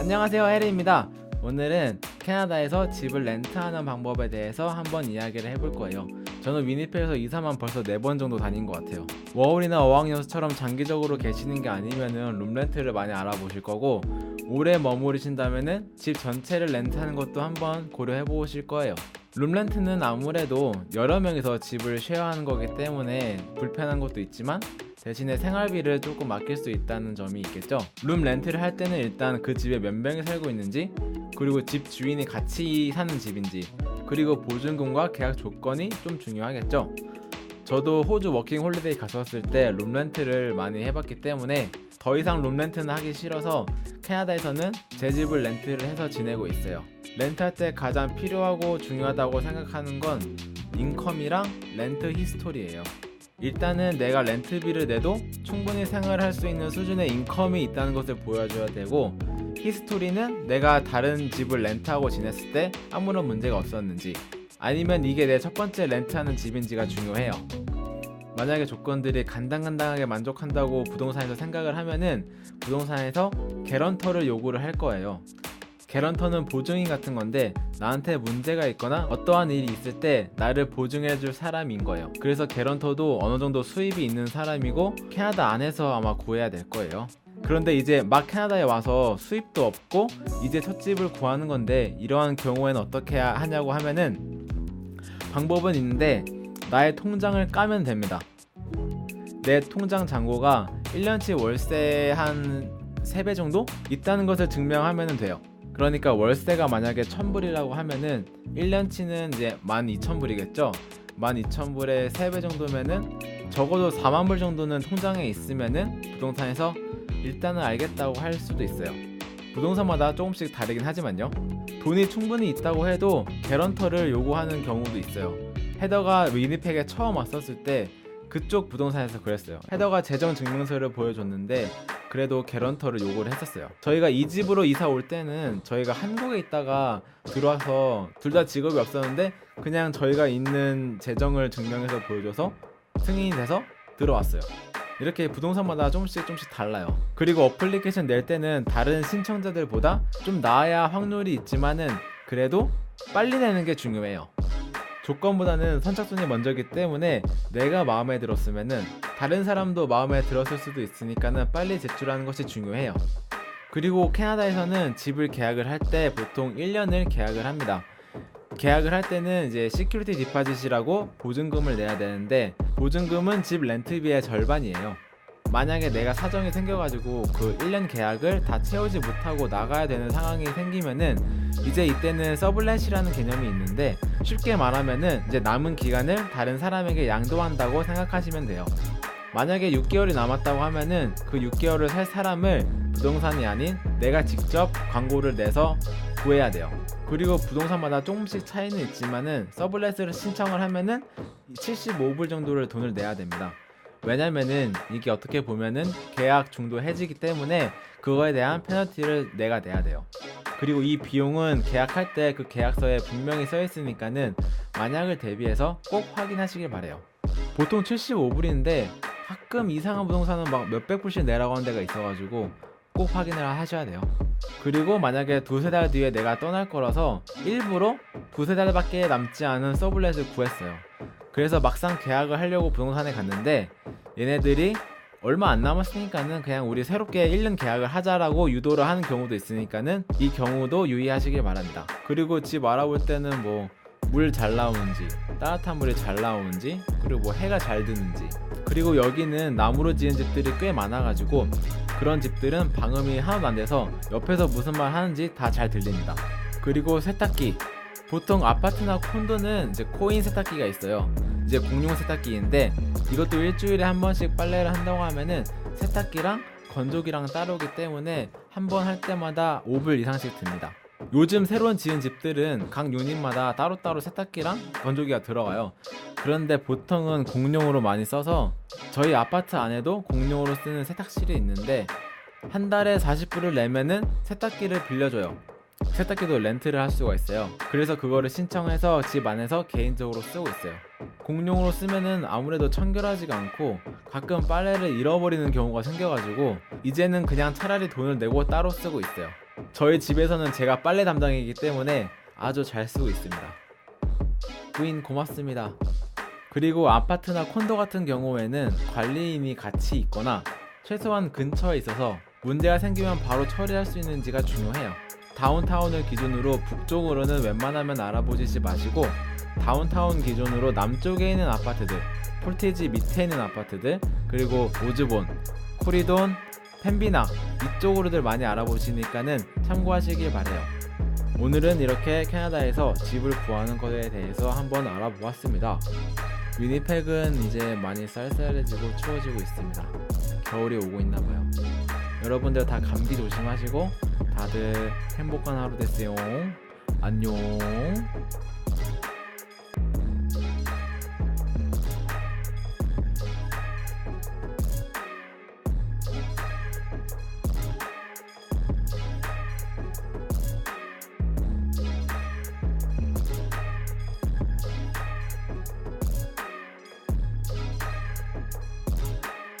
안녕하세요 해리입니다. 오늘은 캐나다에서 집을 렌트하는 방법에 대해서 한번 이야기를 해볼 거예요. 저는 위니페에서 이사만 벌써 4번 정도 다닌 것 같아요. 워홀이나 어학연수처럼 장기적으로 계시는 게 아니면은 룸렌트를 많이 알아보실 거고 오래 머무르신다면은 집 전체를 렌트하는 것도 한번 고려해 보실 거예요. 룸렌트는 아무래도 여러 명이서 집을 쉐어하는 거기 때문에 불편한 것도 있지만 대신에 생활비를 조금 아낄 수 있다는 점이 있겠죠. 룸 렌트를 할 때는 일단 그 집에 몇 명이 살고 있는지, 그리고 집 주인이 같이 사는 집인지, 그리고 보증금과 계약 조건이 좀 중요하겠죠. 저도 호주 워킹 홀리데이 갔었을 때 룸 렌트를 많이 해봤기 때문에 더 이상 룸 렌트는 하기 싫어서 캐나다에서는 제 집을 렌트를 해서 지내고 있어요. 렌트할 때 가장 필요하고 중요하다고 생각하는 건 인컴이랑 렌트 히스토리예요. 일단은 내가 렌트비를 내도 충분히 생활할 수 있는 수준의 인컴이 있다는 것을 보여줘야 되고 히스토리는 내가 다른 집을 렌트하고 지냈을 때 아무런 문제가 없었는지 아니면 이게 내 첫 번째 렌트하는 집인지가 중요해요. 만약에 조건들이 간당간당하게 만족한다고 부동산에서 생각을 하면은 부동산에서 개런터를 요구를 할 거예요. 개런터는 보증인 같은 건데 나한테 문제가 있거나 어떠한 일이 있을 때 나를 보증해줄 사람인 거예요. 그래서 개런터도 어느 정도 수입이 있는 사람이고 캐나다 안에서 아마 구해야 될 거예요. 그런데 이제 막 캐나다에 와서 수입도 없고 이제 첫 집을 구하는 건데 이러한 경우에는 어떻게 하냐고 하면은 방법은 있는데 나의 통장을 까면 됩니다. 내 통장 잔고가 1년치 월세 한 3배 정도 있다는 것을 증명하면 돼요. 그러니까 월세가 만약에 1000불이라고 하면은 1년치는 이제 12,000불이겠죠. 12,000불에 3배 정도면은 적어도 4만 불 정도는 통장에 있으면은 부동산에서 일단은 알겠다고 할 수도 있어요. 부동산마다 조금씩 다르긴 하지만요. 돈이 충분히 있다고 해도 개런터를 요구하는 경우도 있어요. 헤더가 위니펙에 처음 왔었을 때 그쪽 부동산에서 그랬어요. 헤더가 재정 증명서를 보여줬는데 그래도 개런터를 요구를 했었어요. 저희가 이 집으로 이사 올 때는 저희가 한국에 있다가 들어와서 둘 다 직업이 없었는데 그냥 저희가 있는 재정을 증명해서 보여줘서 승인이 돼서 들어왔어요. 이렇게 부동산마다 조금씩 조금씩 달라요. 그리고 어플리케이션 낼 때는 다른 신청자들보다 좀 나아야 확률이 있지만은 그래도 빨리 내는 게 중요해요. 조건보다는 선착순이 먼저기 때문에 내가 마음에 들었으면은 다른 사람도 마음에 들었을 수도 있으니까는 빨리 제출하는 것이 중요해요. 그리고 캐나다에서는 집을 계약을 할 때 보통 1년을 계약을 합니다. 계약을 할 때는 이제 시큐리티 디파짓이라고 보증금을 내야 되는데 보증금은 집 렌트비의 절반이에요. 만약에 내가 사정이 생겨가지고 그 1년 계약을 다 채우지 못하고 나가야 되는 상황이 생기면은 이제 이때는 서블렛이라는 개념이 있는데 쉽게 말하면은 이제 남은 기간을 다른 사람에게 양도한다고 생각하시면 돼요. 만약에 6개월이 남았다고 하면은 그 6개월을 살 사람을 부동산이 아닌 내가 직접 광고를 내서 구해야 돼요. 그리고 부동산마다 조금씩 차이는 있지만은 서블렛을 신청을 하면은 75불 정도를 돈을 내야 됩니다. 왜냐면은 이게 어떻게 보면은 계약 중도 해지기 때문에 그거에 대한 페널티를 내가 내야 돼요. 그리고 이 비용은 계약할 때 그 계약서에 분명히 써 있으니까는 만약을 대비해서 꼭 확인하시길 바래요. 보통 75불인데 가끔 이상한 부동산은 막 몇백 불씩 내라고 하는 데가 있어가지고 꼭 확인을 하셔야 돼요. 그리고 만약에 두세 달 뒤에 내가 떠날 거라서 일부러 두세 달밖에 남지 않은 서블렛을 구했어요. 그래서 막상 계약을 하려고 부동산에 갔는데 얘네들이 얼마 안 남았으니까는 그냥 우리 새롭게 1년 계약을 하자라고 유도를 하는 경우도 있으니까는 이 경우도 유의하시길 바랍니다. 그리고 집 알아볼 때는 뭐 물 잘 나오는지 따뜻한 물이 잘 나오는지 그리고 뭐 해가 잘 드는지 그리고 여기는 나무로 지은 집들이 꽤 많아가지고 그런 집들은 방음이 하나도 안 돼서 옆에서 무슨 말 하는지 다 잘 들립니다. 그리고 세탁기 보통 아파트나 콘도는 이제 코인 세탁기가 있어요. 이제 공용 세탁기인데 이것도 일주일에 한 번씩 빨래를 한다고 하면은 세탁기랑 건조기랑 따로기 때문에 한 번 할 때마다 5불 이상씩 듭니다. 요즘 새로운 지은 집들은 각 유닛마다 따로따로 세탁기랑 건조기가 들어가요. 그런데 보통은 공용으로 많이 써서 저희 아파트 안에도 공용으로 쓰는 세탁실이 있는데 한 달에 40불을 내면은 세탁기를 빌려줘요. 세탁기도 렌트를 할 수가 있어요. 그래서 그거를 신청해서 집 안에서 개인적으로 쓰고 있어요. 공용으로 쓰면은 아무래도 청결하지가 않고 가끔 빨래를 잃어버리는 경우가 생겨가지고 이제는 그냥 차라리 돈을 내고 따로 쓰고 있어요. 저희 집에서는 제가 빨래 담당이기 때문에 아주 잘 쓰고 있습니다. 부인 고맙습니다. 그리고 아파트나 콘도 같은 경우에는 관리인이 같이 있거나 최소한 근처에 있어서 문제가 생기면 바로 처리할 수 있는지가 중요해요. 다운타운을 기준으로 북쪽으로는 웬만하면 알아보시지 마시고 다운타운 기준으로 남쪽에 있는 아파트들, 폴티지 밑에 있는 아파트들, 그리고 오즈본, 코리돈, 펜비나 이쪽으로들 많이 알아보시니까는 참고하시길 바래요. 오늘은 이렇게 캐나다에서 집을 구하는 것에 대해서 한번 알아보았습니다. 위니펙은 이제 많이 쌀쌀해지고 추워지고 있습니다. 겨울이 오고 있나 봐요. 여러분들 다 감기 조심하시고 다들 행복한 하루 되세요. 안녕.